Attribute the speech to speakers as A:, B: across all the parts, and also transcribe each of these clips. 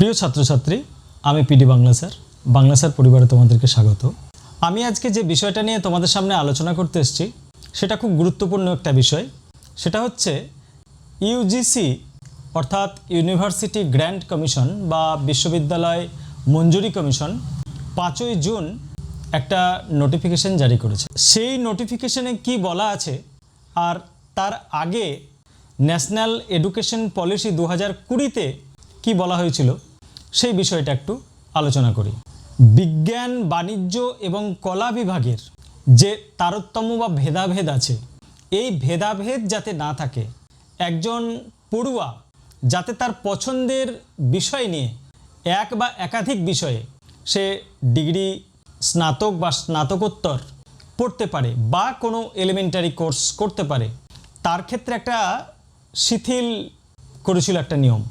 A: প্রিয় ছাত্রছাত্রী, আমি PD Bangla sir. Bangla sir পরিবারে তোমাদেরকে স্বাগত। আমি আজকে যে বিষয়টা নিয়ে তোমাদের সামনে আলোচনা করতে এসেছি, সেটা খুব গুরুত্বপূর্ণ একটা বিষয়। সেটা হচ্ছে ইউজিসি অর্থাৎ ইউনিভার্সিটি গ্র্যান্ড কমিশন বা বিশ্ববিদ্যালয় মঞ্জুরি কমিশন, পাঁচই জুন একটা নোটিফিকেশন জারি করেছে। সেই নোটিফিকেশনে কি বলা আছে আর তার আগে ন্যাশনাল এডুকেশন পলিসি দু হাজার কুড়িতে কী বলা হয়েছিল? সেই বিষয়টা একটু আলোচনা করি। বিজ্ঞান, বাণিজ্য এবং কলা বিভাগের যে তারতম্য বা ভেদাভেদ আছে, এই ভেদাভেদ যাতে না থাকে, একজন পড়ুয়া যাতে তার পছন্দের বিষয় নিয়ে এক বা একাধিক বিষয়ে সে ডিগ্রি, স্নাতক বা স্নাতকোত্তর পড়তে পারে বা কোনো এলিমেন্টারি কোর্স করতে পারে, তার ক্ষেত্রে একটা শিথিল করেছিল একটা নিয়ম।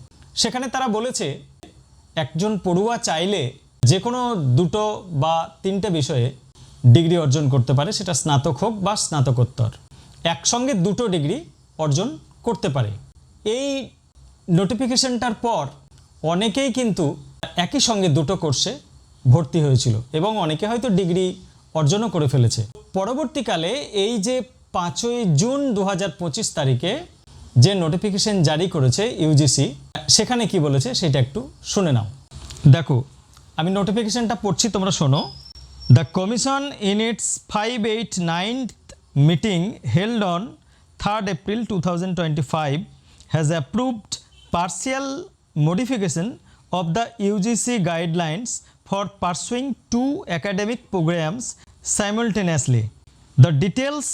A: সেখানে তারা বলেছে একজন পড়ুয়া চাইলে যে কোনো দুটো বা তিনটে বিষয়ে ডিগ্রি অর্জন করতে পারে, সেটা স্নাতক হোক বা স্নাতকোত্তর। একসঙ্গে দুটো ডিগ্রি অর্জন করতে পারে। এই নোটিফিকেশনটার পর অনেকেই কিন্তু একই সঙ্গে দুটো কোর্সে ভর্তি হয়েছিল এবং অনেকে হয়তো ডিগ্রি অর্জনও করে ফেলেছে। পরবর্তীকালে এই যে পাঁচই জুন দু হাজার পঁচিশ তারিখে যে নোটিফিকেশন জারি করেছে ইউজিসি সেখানে কি বলেছে সেটা একটু শুনে নাও। দেখো, আমি নোটিফিকেশনটা পড়ছি, তোমরা শোনো। The commission in its five eight ninth meeting held on third April two thousand has approved partial modification of the UGC guidelines for pursuing two academic programmes simultaneously the details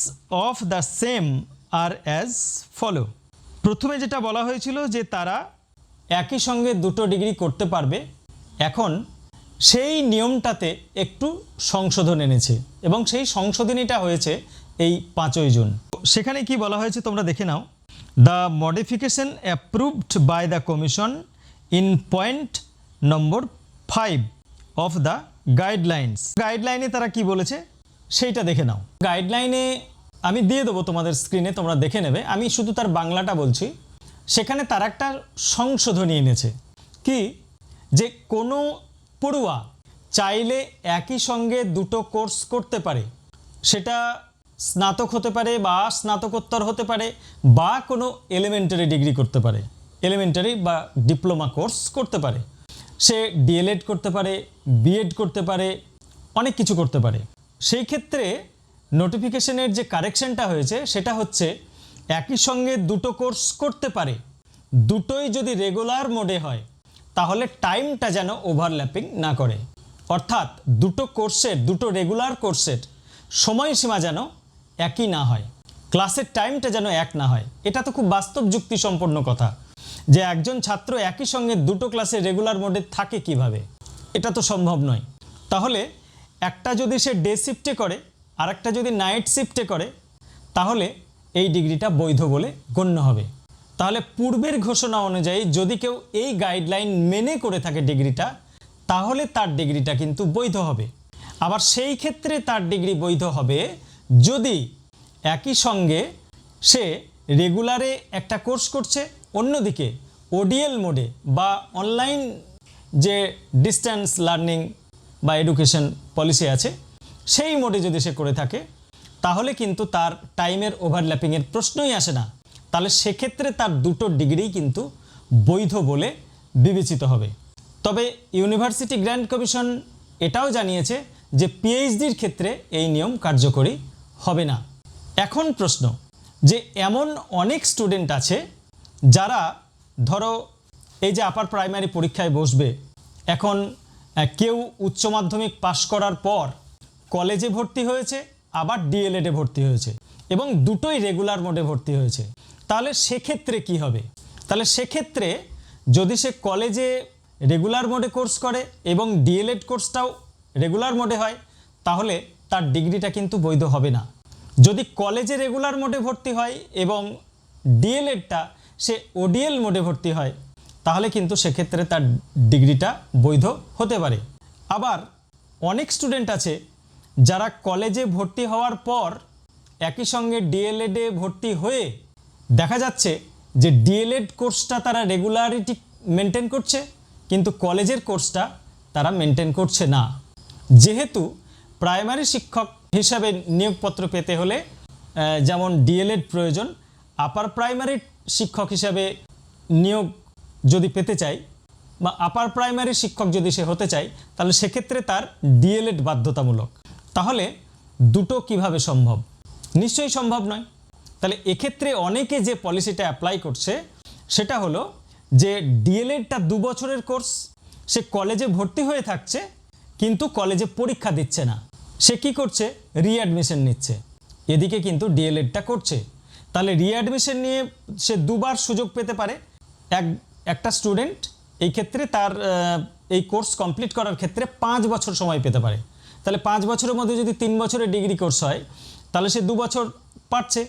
A: of the same are as follow প্রথমে যেটা বলা হয়েছিল যে তারা একই সঙ্গে দুটো degree করতে পারবে। এখন সেই নিয়মটাতে একটু সংশোধন এনেছে এবং সেই সংশোধনীটা হয়েছে এই পাঁচই জুন। সেখানে কি বলা হয়েছে তোমরা দেখে নাও। The modification approved by the commission in point number five of the guidelines গাইডলাইনে তারা কি বলেছে? সেইটা দেখে নাও। গাইডলাইনে আমি দিয়ে দেবো তোমাদের স্ক্রিনে তোমরা দেখে নেবে। আমি শুধু তার বাংলাটা বলছি। সেখানে তার একটা সংশোধনী এনেছে। কি? যে কোনো পড়ুয়া চাইলে একই সঙ্গে দুটো কোর্স করতে পারে। সেটা স্নাতক হতে পারে বা স্নাতকোত্তর হতে পারে বা কোনো এলিমেন্টারি ডিগ্রি করতে পারে। এলিমেন্টারি বা ডিপ্লোমা কোর্স করতে পারে। সে ডিএলএড করতে পারে বিএড করতে পারে, অনেক কিছু করতে পারে। সেই ক্ষেত্রে নোটিফিকেশনের যে কারেকশনটা হয়েছে সেটা হচ্ছে একই সঙ্গে দুটো কোর্স করতে পারে। দুটোই যদি রেগুলার মোডে হয়, তাহলে টাইমটা যেন ওভারল্যাপিং না করে। অর্থাৎ দুটো কোর্সের, দুটো রেগুলার কোর্সের সময়সীমা যেন একই না হয়। ক্লাসের টাইমটা যেন এক না হয়। এটা তো খুব বাস্তব যুক্তি সম্পন্ন কথা যে একজন ছাত্র একই সঙ্গে দুটো ক্লাসে রেগুলার মোডে থাকে কীভাবে। এটা তো সম্ভব নয়। তাহলে একটা যদি সে ডে শিফটে করে আর একটা যদি নাইট শিফটে করে, তাহলে এই ডিগ্রিটা বৈধ বলে গণ্য হবে। তাহলে পূর্বের ঘোষণা অনুযায়ী যদি কেউ এই গাইডলাইন মেনে করে থাকে ডিগ্রিটা, তাহলে তার ডিগ্রিটা কিন্তু বৈধ হবে। আবার সেই ক্ষেত্রে তার ডিগ্রি বৈধ হবে যদি একই সঙ্গে সে রেগুলারে একটা কোর্স করছে, অন্যদিকে ওডিএল মোডে বা অনলাইন যে ডিস্ট্যান্স লার্নিং বা এডুকেশন পলিসি আছে, সেই মোডে যদি সে করে থাকে তাহলে কিন্তু তার টাইমের ওভারল্যাপিংয়ের প্রশ্নই আসে না। তাহলে সেক্ষেত্রে তার দুটো ডিগ্রি কিন্তু বৈধ বলে বিবেচিত হবে। তবে ইউনিভার্সিটি গ্র্যান্ড কমিশন এটাও জানিয়েছে যে পিএইচডির ক্ষেত্রে এই নিয়ম কার্যকরী হবে না। এখন প্রশ্ন, যে এমন অনেক স্টুডেন্ট আছে যারা ধরো এই যে আপার প্রাইমারি পরীক্ষায় বসবে, এখন কেউ উচ্চ মাধ্যমিক পাশ করার পর কলেজে ভর্তি হয়েছে আবার ডিএলএডে ভর্তি হয়েছে এবং দুটোই রেগুলার মোডে ভর্তি হয়েছে। তাহলে সেক্ষেত্রে কি হবে? তাহলে সেক্ষেত্রে যদি সে কলেজে রেগুলার মোডে কোর্স করে এবং ডিএলএড কোর্সটাও রেগুলার মোডে হয়, তাহলে তার ডিগ্রিটা কিন্তু বৈধ হবে না। যদি কলেজে রেগুলার মোডে ভর্তি হয় এবং ডিএলএডটা সে ওডিএল মোডে ভর্তি হয়, তাহলে কিন্তু সেক্ষেত্রে তার ডিগ্রিটা বৈধ হতে পারে। আবার অনেক স্টুডেন্ট আছে যারা কলেজে ভর্তি হওয়ার পর একই সঙ্গে ডিএলএডে ভর্তি হয়ে দেখা যাচ্ছে যে ডিএলএড কোর্সটা তারা রেগুলারিটি মেনটেন করছে, কিন্তু কলেজের কোর্সটা তারা মেনটেন করছে না। যেহেতু প্রাইমারি শিক্ষক হিসাবে নিয়োগপত্র পেতে হলে যেমন ডিএলএড প্রয়োজন আপার প্রাইমারি শিক্ষক হিসাবে নিয়োগ যদি পেতে চাই বা আপার প্রাইমারি শিক্ষক যদি সে হতে চায়, তাহলে সেক্ষেত্রে তার ডিএলএড বাধ্যতামূলক। তাহলে দুটো কীভাবে সম্ভব? নিশ্চয়ই সম্ভব নয়। তাহলে এক্ষেত্রে অনেকে যে পলিসিটা অ্যাপ্লাই করছে, সেটা হলো যে ডিএলএডটা দু বছরের কোর্স, সে কলেজে ভর্তি হয়ে থাকছে, কিন্তু কলেজে পরীক্ষা দিচ্ছে না। সে কি করছে? রিঅ্যাডমিশন নিচ্ছে। এদিকে কিন্তু ডিএলএডটা করছে। তাহলে রিঅ্যাডমিশন নিয়ে সে দুবার সুযোগ পেতে পারে। এক, একটা স্টুডেন্ট এই ক্ষেত্রে তার এই কোর্স কমপ্লিট করার ক্ষেত্রে পাঁচ বছর সময় পেতে পারে। তাহলে পাঁচ বছরের মধ্যে যদি তিন বছরের ডিগ্রি কোর্স হয়, তাহলে সে দু বছর পাচ্ছে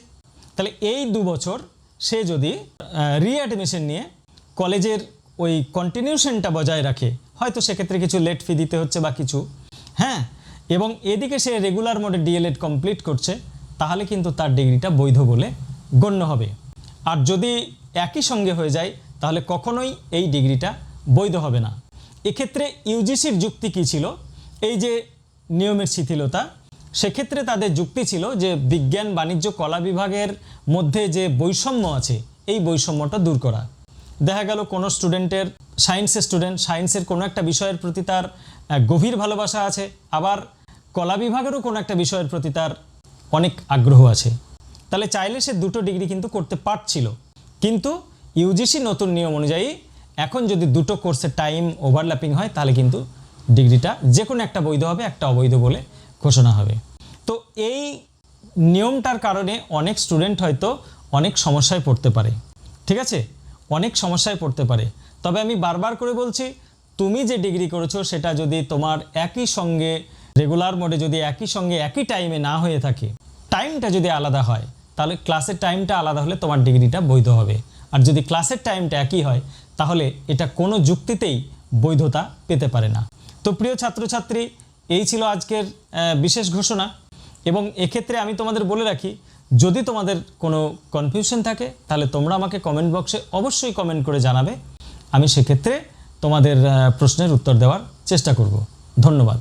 A: তাহলে এই দু বছর সে যদি রিঅ্যাডমিশন নিয়ে কলেজের ওই কন্টিনিউশনটা বজায় রাখে, হয়তো সেক্ষেত্রে কিছু লেট ফি দিতে হচ্ছে বা কিছু। হ্যাঁ এবং এদিকে সে রেগুলার মোডে ডিএলএড কমপ্লিট করছে, তাহলে কিন্তু তার ডিগ্রিটা বৈধ বলে গণ্য হবে। আর যদি একই সঙ্গে হয়ে যায়, তাহলে কখনোই এই ডিগ্রিটা বৈধ হবে না। এক্ষেত্রে ইউজিসির যুক্তি কী ছিল? এই যে নিয়মের শিথিলতা। সেক্ষেত্রে তাদের যুক্তি ছিল যে বিজ্ঞান, বাণিজ্য, কলা বিভাগের মধ্যে যে বৈষম্য আছে, এই বৈষম্যটা দূর করা। দেখা গেল কোনো স্টুডেন্টের সায়েন্সের স্টুডেন্ট, সায়েন্সের কোনো একটা বিষয়ের প্রতি তার গভীর ভালোবাসা আছে, আবার কলা বিভাগেরও কোনো একটা বিষয়ের প্রতি তার অনেক আগ্রহ আছে। তাহলে চাইলে সে দুটো ডিগ্রি কিন্তু করতে পারছিল। কিন্তু ইউজিসি নতুন নিয়ম অনুযায়ী এখন যদি দুটো কোর্সের টাইম ওভারল্যাপিং হয়, তাহলে কিন্তু ডিগ্রিটা যে কোনো একটা বৈধ হবে, একটা অবৈধ বলে ঘোষণা হবে। তো এই নিয়মটার কারণে অনেক স্টুডেন্ট হয়তো অনেক সমস্যায় পড়তে পারে, ঠিক আছে? অনেক সমস্যায় পড়তে পারে। তবে আমি বারবার করে বলছি, তুমি যে ডিগ্রি করেছ সেটা যদি তোমার একই সঙ্গে রেগুলার মোডে যদি একই সঙ্গে, একই টাইমে না হয়ে থাকে টাইমটা যদি আলাদা হয়, তাহলে ক্লাসের টাইমটা আলাদা হলে তোমার ডিগ্রিটা বৈধ হবে। আর যদি ক্লাসের টাইমটা একই হয়, তাহলে এটা কোনো যুক্তিতেই বৈধতা পেতে পারে না। তো প্রিয় ছাত্রছাত্রী, এই ছিল আজকের বিশেষ ঘোষণা। এবং এক্ষেত্রে আমি তোমাদের বলে রাখি, যদি তোমাদের কোনো কনফিউশন থাকে, তাহলে তোমরা আমাকে কমেন্ট বক্সে অবশ্যই কমেন্ট করে জানাবে। আমি সেক্ষেত্রে তোমাদের প্রশ্নের উত্তর দেওয়ার চেষ্টা করব। ধন্যবাদ।